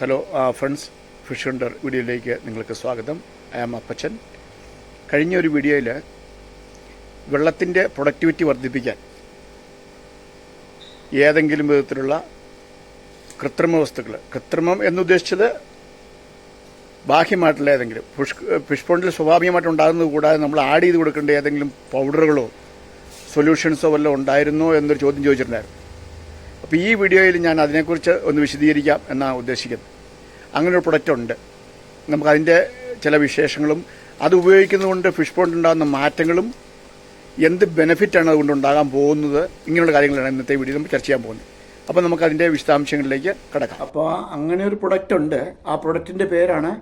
Hello friends fish Hunter വീഡിയോയിലേക്ക് നിങ്ങൾക്ക് സ്വാഗതം. I am Appachan. കഴിഞ്ഞ ഒരു വീഡിയോയിൽ വെള്ളത്തിന്റെ പ്രൊഡക്ടിവിറ്റി വർദ്ധിപ്പിക്കാൻ ഏതെങ്കിലും വിധത്തിലുള്ള കൃത്രിമ വസ്തുക്കൾ കൃത്രിമം എന്നുദ്ദേശിച്ചത് ബാഹ്യമായിട്ടുള്ള ഏതെങ്കിലും ഫിഷ് ഫിഷ് പോണ്ടിൽ സ്വാഭാവികമായിട്ട് ഉണ്ടാകുന്നത് കൂടാതെ നമ്മൾ ആഡ് ചെയ്ത് കൊടുക്കേണ്ട ഏതെങ്കിലും പൗഡറുകളോ സൊല്യൂഷൻസോ വല്ലതും ഉണ്ടായിരുന്നോ എന്നൊരു ചോദ്യം ചോദിച്ചിട്ടുണ്ടായിരുന്നു. അപ്പോൾ ഈ വീഡിയോയിൽ ഞാൻ അതിനെക്കുറിച്ച് ഒന്ന് വിശദീകരിക്കാം എന്നാണ് ഉദ്ദേശിക്കുന്നത്. അങ്ങനെ ഒരു പ്രൊഡക്റ്റ് ഉണ്ട് നമുക്കതിന്റെ ചില വിശേഷങ്ങളും അത് ഉപയോഗിക്കുന്നതുകൊണ്ട് ഫിഷ് പോണ്ട് ഉണ്ടാകുന്ന മാറ്റങ്ങളും എന്ത് ബെനിഫിറ്റാണ് അതുകൊണ്ട് ഉണ്ടാകാൻ പോകുന്നത് ഇങ്ങനെയുള്ള കാര്യങ്ങളാണ് ഇന്നത്തെ വീഡിയോ നമ്മൾ ചർച്ച ചെയ്യാൻ പോകുന്നത്. അപ്പോൾ നമുക്ക് അതിന്റെ വിശദാംശങ്ങളിലേക്ക് കിടക്കാം. അപ്പോൾ അങ്ങനെ ഒരു പ്രൊഡക്റ്റ് ഉണ്ട്. ആ പ്രൊഡക്റ്റിന്റെ പേരാണ്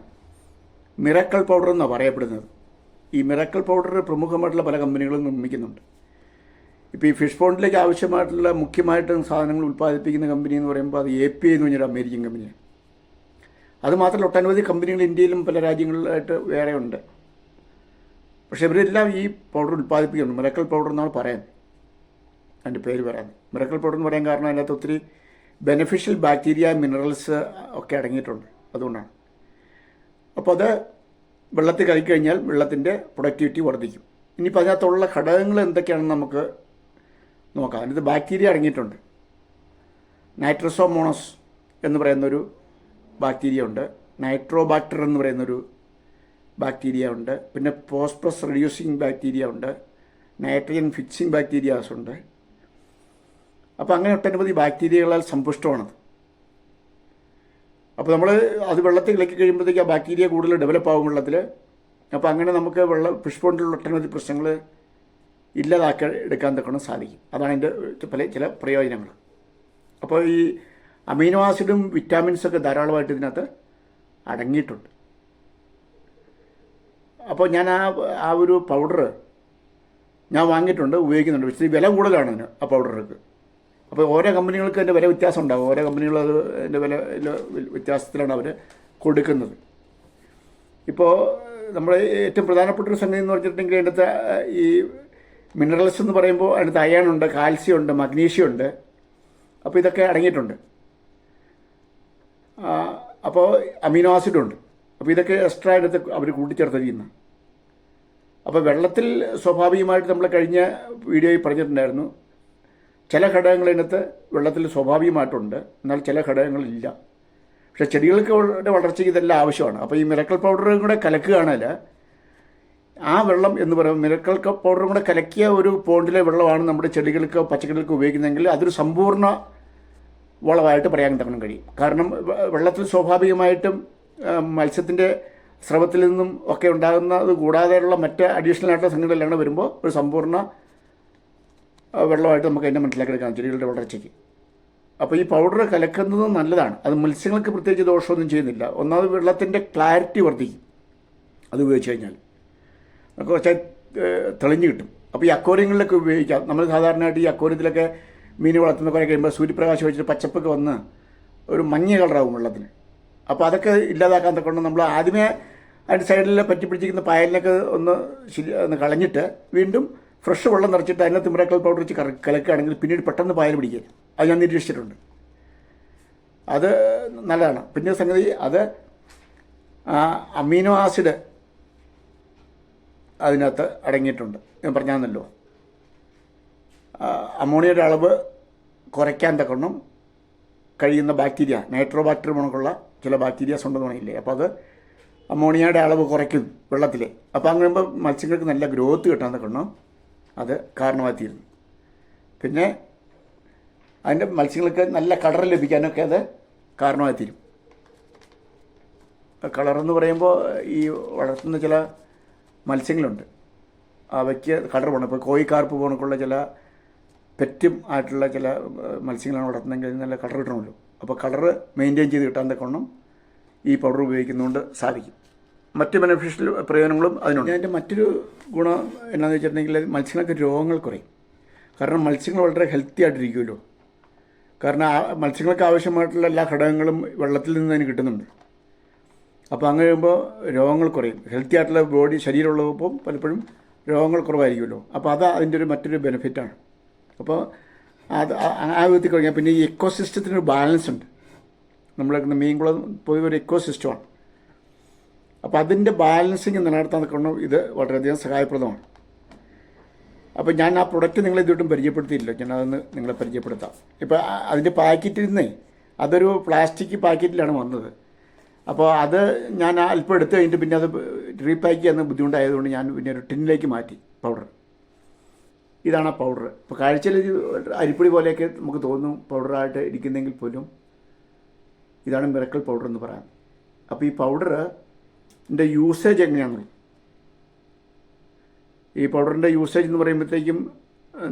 മിറക്കൽ പൗഡർ എന്നാണ് പറയപ്പെടുന്നത്. ഈ മിറക്കൽ പൗഡർ പ്രമുഖമായിട്ടുള്ള പല കമ്പനികളും നിർമ്മിക്കുന്നുണ്ട്. ഇപ്പോൾ ഈ ഫിഷ് പോണ്ടിലേക്ക് ആവശ്യമായിട്ടുള്ള മുഖ്യമായിട്ടും സാധനങ്ങൾ ഉൽപ്പാദിപ്പിക്കുന്ന കമ്പനി എന്ന് പറയുമ്പോൾ അത് എ പി എന്ന് പറഞ്ഞൊരു അമേരിക്കൻ കമ്പനിയാണ് അതുമാത്രമല്ല ഒട്ടനവധി കമ്പനികൾ ഇന്ത്യയിലും പല രാജ്യങ്ങളിലായിട്ട് വേറെ ഉണ്ട്. പക്ഷേ ഇവരെല്ലാം ഈ പൗഡർ ഉൽപ്പാദിപ്പിക്കുന്നുണ്ട്. മിറക്കൽ പൗഡർ എന്നാണ് പറയാൻ. അതിന്റെ പേര് പറയാൻ മിറക്കൽ പൗഡർ എന്ന് പറയാൻ കാരണം അതിനകത്ത് ഒത്തിരി ബെനഫിഷ്യൽ ബാക്ടീരിയ മിനറൽസ് ഒക്കെ അടങ്ങിയിട്ടുണ്ട്. അതുകൊണ്ടാണ്. അപ്പോൾ അത് വെള്ളത്തിൽ കലക്കി കഴിഞ്ഞാൽ വെള്ളത്തിന്റെ പ്രൊഡക്ടിവിറ്റി വർദ്ധിക്കും. ഇനിയിപ്പോൾ അതിനകത്തുള്ള ഘടകങ്ങൾ എന്തൊക്കെയാണെന്ന് നമുക്ക് നോക്കാം. അതിനകത്ത് ബാക്ടീരിയ അടങ്ങിയിട്ടുണ്ട്. നൈട്രസോമോണസ് എന്ന് പറയുന്നൊരു ബാക്ടീരിയ ഉണ്ട്. നൈട്രോബാക്ടർ എന്ന് പറയുന്നൊരു ബാക്ടീരിയ ഉണ്ട്. പിന്നെ പോസ്പസ് റെഡ്യൂസിങ് ബാക്ടീരിയ ഉണ്ട്. നൈട്രജൻ ഫിക്സിങ് ബാക്ടീരിയാസ് ഉണ്ട്. അപ്പോൾ അങ്ങനെ ഒട്ടനവധി ബാക്ടീരിയകളാൽ സമ്പുഷ്ടമാണത്. അപ്പോൾ നമ്മൾ അത് വെള്ളത്തിൽ ഇളക്കി കഴിയുമ്പോഴത്തേക്ക് ആ ബാക്ടീരിയ കൂടുതൽ ഡെവലപ്പ് ആകും വെള്ളത്തിൽ അപ്പോൾ അങ്ങനെ നമുക്ക് വെള്ളം ഫിഷ് പോണ്ടിലുള്ള ഒട്ടനവധി പ്രശ്നങ്ങൾ ഇല്ലാതാക്കി എടുക്കാൻ തക്കണം സാധിക്കും. അതാണ് അതിന്റെ പല ചില പ്രയോജനങ്ങൾ. അപ്പോൾ ഈ അമീനോ ആസിഡും വിറ്റാമിൻസൊക്കെ ധാരാളമായിട്ട് ഇതിനകത്ത് അടങ്ങിയിട്ടുണ്ട്. അപ്പോൾ ഞാൻ ആ ആ ഒരു പൗഡർ ഞാൻ വാങ്ങിയിട്ടുണ്ട് ഉപയോഗിക്കുന്നുണ്ട്. പക്ഷേ വില കൂടുതലാണ് അതിന് ആ പൗഡർക്ക് അപ്പോൾ ഓരോ കമ്പനികൾക്ക് അതിന്റെ വില വ്യത്യാസം ഉണ്ടാകും. ഓരോ കമ്പനികൾ അത് അതിന്റെ വില വ്യത്യാസത്തിലാണ് അവർ കൊടുക്കുന്നത്. ഇപ്പോൾ നമ്മുടെ ഏറ്റവും പ്രധാനപ്പെട്ട ഒരു സംഗതി എന്ന് പറഞ്ഞിട്ടുണ്ടെങ്കിൽ അതിന്റെ ഈ മിനറൽസ് എന്ന് പറയുമ്പോൾ അതിനകത്ത് ഉണ്ട് കാൽസ്യം ഉണ്ട് മഗ്നീഷ്യം ഉണ്ട് അപ്പോൾ ഇതൊക്കെ അടങ്ങിയിട്ടുണ്ട്. അപ്പോൾ അമിനോ ആസിഡും ഉണ്ട് അപ്പോൾ ഇതൊക്കെ എക്സ്ട്രാ എടുത്ത് അവർ കൂട്ടിച്ചേർത്തിരിക്കുന്ന അപ്പോൾ വെള്ളത്തിൽ സ്വാഭാവികമായിട്ട് നമ്മൾ കഴിഞ്ഞ വീഡിയോയിൽ പറഞ്ഞിട്ടുണ്ടായിരുന്നു ചില ഘടകങ്ങൾ ഇതിനകത്ത് വെള്ളത്തിൽ സ്വാഭാവികമായിട്ടുണ്ട് എന്നാൽ ചില ഘടകങ്ങളില്ല പക്ഷേ ചെടികൾക്ക് വളർച്ചയ്ക്ക് ഇതെല്ലാം ആവശ്യമാണ്. അപ്പോൾ ഈ മിറക്കൽ പൗഡറും കൂടെ കലക്കുകയാണെങ്കിൽ ആ വെള്ളം എന്ന് പറയുമ്പോൾ മിറക്കൽ പൗഡറും കൂടെ കലക്കിയ ഒരു പോണ്ടിലെ വെള്ളമാണ് നമ്മുടെ ചെടികൾക്ക് പച്ചക്കറികൾക്ക് ഉപയോഗിക്കുന്നതെങ്കിൽ അതൊരു സമ്പൂർണ വളമായിട്ട് പറയാൻ തന്നെ കഴിയും. കാരണം വെള്ളത്തിൽ സ്വാഭാവികമായിട്ടും മത്സ്യത്തിന്റെ സ്രവത്തിൽ നിന്നും ഒക്കെ ഉണ്ടാകുന്നത് കൂടാതെയുള്ള മറ്റ് അഡീഷണൽ ആയിട്ടുള്ള സംഗതികളെല്ലാം വരുമ്പോൾ ഒരു സമ്പൂർണ വെള്ളമായിട്ട് നമുക്ക് അതിനെ മനസ്സിലാക്കിയെടുക്കാം ചെടികളുടെ വളർച്ചയ്ക്ക്. അപ്പോൾ ഈ പൗഡർ കലക്കുന്നത് നല്ലതാണ്. അത് മത്സ്യങ്ങൾക്ക് പ്രത്യേകിച്ച് ദോഷമൊന്നും ചെയ്യുന്നില്ല. ഒന്നാമത് വെള്ളത്തിന്റെ ക്ലാരിറ്റി വർദ്ധിക്കും. അത് ഉപയോഗിച്ച് കഴിഞ്ഞാൽ. കുറച്ച് തെളിഞ്ഞു കിട്ടും. അപ്പോൾ ഈ അക്കോറിയങ്ങളിലൊക്കെ ഉപയോഗിക്കാം. നമ്മൾ സാധാരണയായിട്ട് ഈ അക്കോറിയത്തിലൊക്കെ മീൻ വളർത്തുന്ന കുറേ കഴിയുമ്പോൾ സൂര്യപ്രകാശം വെച്ചിട്ട് പച്ചപ്പൊക്കെ വന്ന് ഒരു മഞ്ഞ കളറാവും വെള്ളത്തിന് അപ്പോൾ അതൊക്കെ ഇല്ലാതാക്കാൻ തക്കൊണ്ട് നമ്മൾ ആദ്യമേ അതിന്റെ സൈഡിൽ പറ്റി പിടിച്ചിരിക്കുന്ന പായലിനൊക്കെ ഒന്ന് ശരി ഒന്ന് കളഞ്ഞിട്ട് വീണ്ടും ഫ്രഷ് വെള്ളം നിറച്ചിട്ട് അതിനകത്ത് മിറക്കൽ പൗഡർ വെച്ച് കലക്കുകയാണെങ്കിൽ പിന്നീട് പെട്ടെന്ന് പായൽ പിടിക്കുക. അത് ഞാൻ നിരീക്ഷിച്ചിട്ടുണ്ട്. അത് നല്ലതാണ്. പിന്നെ സംഗതി അത് അമീനോ ആസിഡ് അതിനകത്ത് അടങ്ങിയിട്ടുണ്ട്. ഞാൻ പറഞ്ഞാന്നല്ലോ. അമോണിയയുടെ അളവ് കുറയ്ക്കാൻ തക്കണം കഴിയുന്ന ബാക്ടീരിയ നൈട്രോബാക്ടീരിയ കണക്കുള്ള ചില ബാക്ടീരിയാസ് ഉണ്ടെന്ന് പറഞ്ഞില്ലേ? അപ്പോൾ അത് അമോണിയയുടെ അളവ് കുറയ്ക്കും വെള്ളത്തിൽ അപ്പോൾ അങ്ങനെ മത്സ്യങ്ങൾക്ക് നല്ല ഗ്രോത്ത് കിട്ടാൻ തക്കണം അത് കാരണമായിത്തീരുന്നു. പിന്നെ അതിന്റെ മത്സ്യങ്ങൾക്ക് നല്ല കളർ ലഭിക്കാനൊക്കെ അത് കാരണമായിത്തീരും. കളർ എന്ന് പറയുമ്പോൾ ഈ വളർത്തുന്ന ചില മത്സ്യങ്ങളുണ്ട്. അവയ്ക്ക് കടർ പോകണം. ഇപ്പോൾ കോഴിക്കാർപ്പ് പോകണക്കുള്ള ചില പെറ്റും ആയിട്ടുള്ള ചില മത്സ്യങ്ങളാണ് വളർത്തുന്നതെങ്കിൽ നല്ല കളർ കിട്ടണമല്ലോ. അപ്പോൾ കളർ മെയിന്റെയിൻ ചെയ്ത് കിട്ടാൻ തക്കവണ്ണം ഈ പൗഡർ ഉപയോഗിക്കുന്നതുകൊണ്ട് സാധിക്കും. മറ്റ് ബെനിഫിഷ്യൽ പ്രയോജനങ്ങളും അതിനുണ്ട്. അതിന്റെ മറ്റൊരു ഗുണം എന്നാന്ന് വെച്ചിട്ടുണ്ടെങ്കിൽ മത്സ്യങ്ങൾക്ക് രോഗങ്ങൾ കുറയും. കാരണം മത്സ്യങ്ങൾ വളരെ ഹെൽത്തി ആയിട്ടിരിക്കുമല്ലോ. കാരണം മത്സ്യങ്ങൾക്ക് ആവശ്യമായിട്ടുള്ള എല്ലാ ഘടകങ്ങളും വെള്ളത്തിൽ നിന്ന് അതിന് കിട്ടുന്നുണ്ട്. അപ്പോൾ അങ്ങനെ വരുമ്പോൾ രോഗങ്ങൾ കുറയും. ഹെൽത്തി ആയിട്ടുള്ള ബോഡി ശരീരമുള്ളപ്പോൾ പലപ്പോഴും രോഗങ്ങൾ കുറവായിരിക്കുമല്ലോ. അപ്പോൾ അത് അതിന്റെ ഒരു മറ്റൊരു ബെനിഫിറ്റാണ് അപ്പോൾ അത് ആ വിധത്തിൽ കഴിഞ്ഞാൽ പിന്നെ ഈ എക്കോ സിസ്റ്റത്തിനൊരു ബാലൻസ് ഉണ്ട്. നമ്മൾ മീൻകുളം പൊതുവെ ഒരു എക്കോ സിസ്റ്റമാണ് അപ്പോൾ അതിന്റെ ബാലൻസിങ് നിലനിർത്താൻ നിൽക്കണം ഇത് വളരെയധികം സഹായപ്രദമാണ്. അപ്പോൾ ഞാൻ ആ പ്രൊഡക്റ്റ് നിങ്ങളെ ഇതുവരെയും പരിചയപ്പെടുത്തിയില്ല ഞാൻ അതൊന്ന് നിങ്ങളെ പരിചയപ്പെടുത്താം. ഇപ്പോൾ അതിന്റെ പാക്കറ്റിൽ നിന്നേ അതൊരു പ്ലാസ്റ്റിക് പാക്കറ്റിലാണ് വന്നത്. അപ്പോൾ അത് ഞാൻ അല്പം എടുത്ത് കഴിഞ്ഞിട്ട് പിന്നെ അത് റീപാക്ക് ചെയ്യാൻ ബുദ്ധിമുട്ടായതുകൊണ്ട് ഞാൻ പിന്നെ ഒരു ടിന്നിലേക്ക് മാറ്റി പൗഡർ ഇതാണ് ആ പൗഡർ ഇപ്പോൾ കാഴ്ചയിൽ അരിപ്പൊടി പോലെയൊക്കെ നമുക്ക് തോന്നും പൗഡറായിട്ട് ഇരിക്കുന്നെങ്കിൽ പോലും ഇതാണ് മിറക്കൽ പൗഡർ എന്ന് പറയാം. അപ്പോൾ ഈ പൗഡറിന്റെ യൂസേജ് എങ്ങനെയാണെന്ന്. ഈ പൗഡറിന്റെ യൂസേജ് എന്ന് പറയുമ്പോഴത്തേക്കും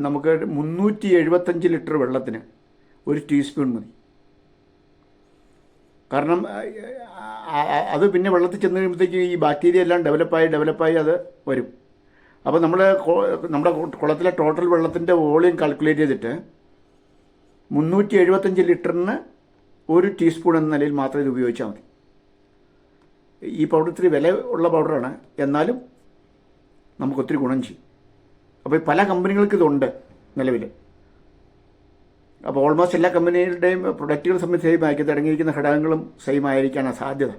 നമുക്ക് മുന്നൂറ്റി എഴുപത്തഞ്ച് ലിറ്റർ വെള്ളത്തിന് ഒരു ടീസ്പൂൺ മതി. കാരണം അത് പിന്നെ വെള്ളത്തിൽ ചെന്ന് കഴിയുമ്പോഴത്തേക്ക് ഈ ബാക്ടീരിയ എല്ലാം ഡെവലപ്പായി ഡെവലപ്പായി അത് വരും. അപ്പോൾ നമ്മൾ നമ്മുടെ കുളത്തിലെ ടോട്ടൽ വെള്ളത്തിന്റെ വോളിയം കാൽക്കുലേറ്റ് ചെയ്തിട്ട് മുന്നൂറ്റി എഴുപത്തഞ്ച് ലിറ്ററിന് ഒരു ടീസ്പൂൺ എന്ന നിലയിൽ മാത്രം ഇത് ഉപയോഗിച്ചാൽ മതി. ഈ പൗഡർ ഇത്തിരി വില ഉള്ള പൗഡറാണ് എന്നാലും നമുക്കൊത്തിരി ഗുണം ചെയ്യും. അപ്പോൾ പല കമ്പനികൾക്ക് ഇതുണ്ട് നിലവിൽ അപ്പോൾ ഓൾമോസ്റ്റ് എല്ലാ കമ്പനികളുടെയും പ്രൊഡക്റ്റുകൾ സംബന്ധിച്ച് സെയിം ആയിരിക്കും. അടങ്ങിയിരിക്കുന്ന ഘടകങ്ങളും സെയിം ആയിരിക്കാനാണ് സാധ്യത.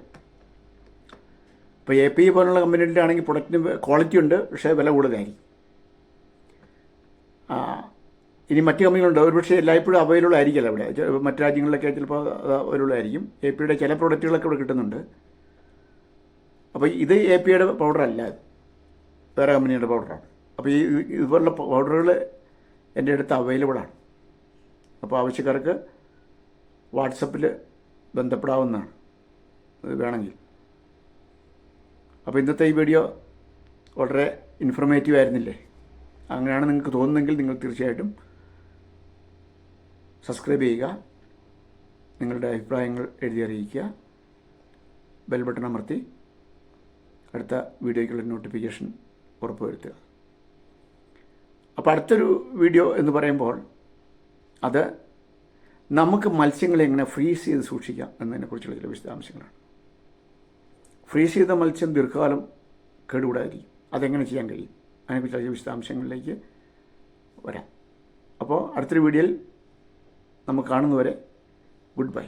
ഇപ്പോൾ എ പി പോലുള്ള കമ്പനികളുടെ ആണെങ്കിൽ പ്രൊഡക്റ്റിന് ക്വാളിറ്റി ഉണ്ട് പക്ഷേ വില കൂടുതലായിരിക്കും. ഇനി മറ്റ് കമ്പനികളുണ്ട്. ഒരുപക്ഷെ എല്ലായ്പ്പോഴും അവൈലബിൾ ആയിരിക്കില്ല അവിടെ മറ്റു രാജ്യങ്ങളിലൊക്കെ ചിലപ്പോൾ അവൈലബിൾ ആയിരിക്കും. എ പിയുടെ ചില പ്രൊഡക്റ്റുകളൊക്കെ ഇവിടെ കിട്ടുന്നുണ്ട്. അപ്പോൾ ഇത് എ പിയുടെ പൗഡറല്ല. വേറെ കമ്പനിയുടെ പൗഡറാണ് അപ്പോൾ ഈ ഇതുപോലുള്ള പൗഡറുകൾ എന്റെ അടുത്ത് അവൈലബിൾ ആണ്. അപ്പോൾ ആവശ്യക്കാർക്ക് വാട്സപ്പിൽ ബന്ധപ്പെടാവുന്നതാണ്. അത് വേണമെങ്കിൽ. അപ്പോൾ ഇന്നത്തെ ഈ വീഡിയോ വളരെ ഇൻഫർമേറ്റീവ് ആയിരുന്നില്ലേ? അങ്ങനെയാണ് നിങ്ങൾക്ക് തോന്നുന്നെങ്കിൽ നിങ്ങൾ തീർച്ചയായിട്ടും സബ്സ്ക്രൈബ് ചെയ്യുക നിങ്ങളുടെ അഭിപ്രായങ്ങൾ എഴുതി അറിയിക്കുക ബെൽ ബട്ടൺ അമർത്തി അടുത്ത വീഡിയോയ്ക്കുള്ള നോട്ടിഫിക്കേഷൻ ഉറപ്പുവരുത്തുക. അപ്പോൾ അടുത്തൊരു വീഡിയോ എന്ന് പറയുമ്പോൾ അത് നമുക്ക് മത്സ്യങ്ങളെ എങ്ങനെ ഫ്രീസ് ചെയ്ത് സൂക്ഷിക്കാം എന്നതിനെക്കുറിച്ചുള്ള ചില വിശദാംശങ്ങളാണ്. ഫ്രീസ് ചെയ്ത മത്സ്യം ദീർഘകാലം കേടുകൂടാതിരിക്കും. അതെങ്ങനെ ചെയ്യാൻ കഴിയും? അതിനെക്കുറിച്ചുള്ള ചില വിശദാംശങ്ങളിലേക്ക് വരാം. അപ്പോൾ അടുത്തൊരു വീഡിയോയിൽ നമുക്ക് കാണുന്നവരെ ഗുഡ് ബൈ.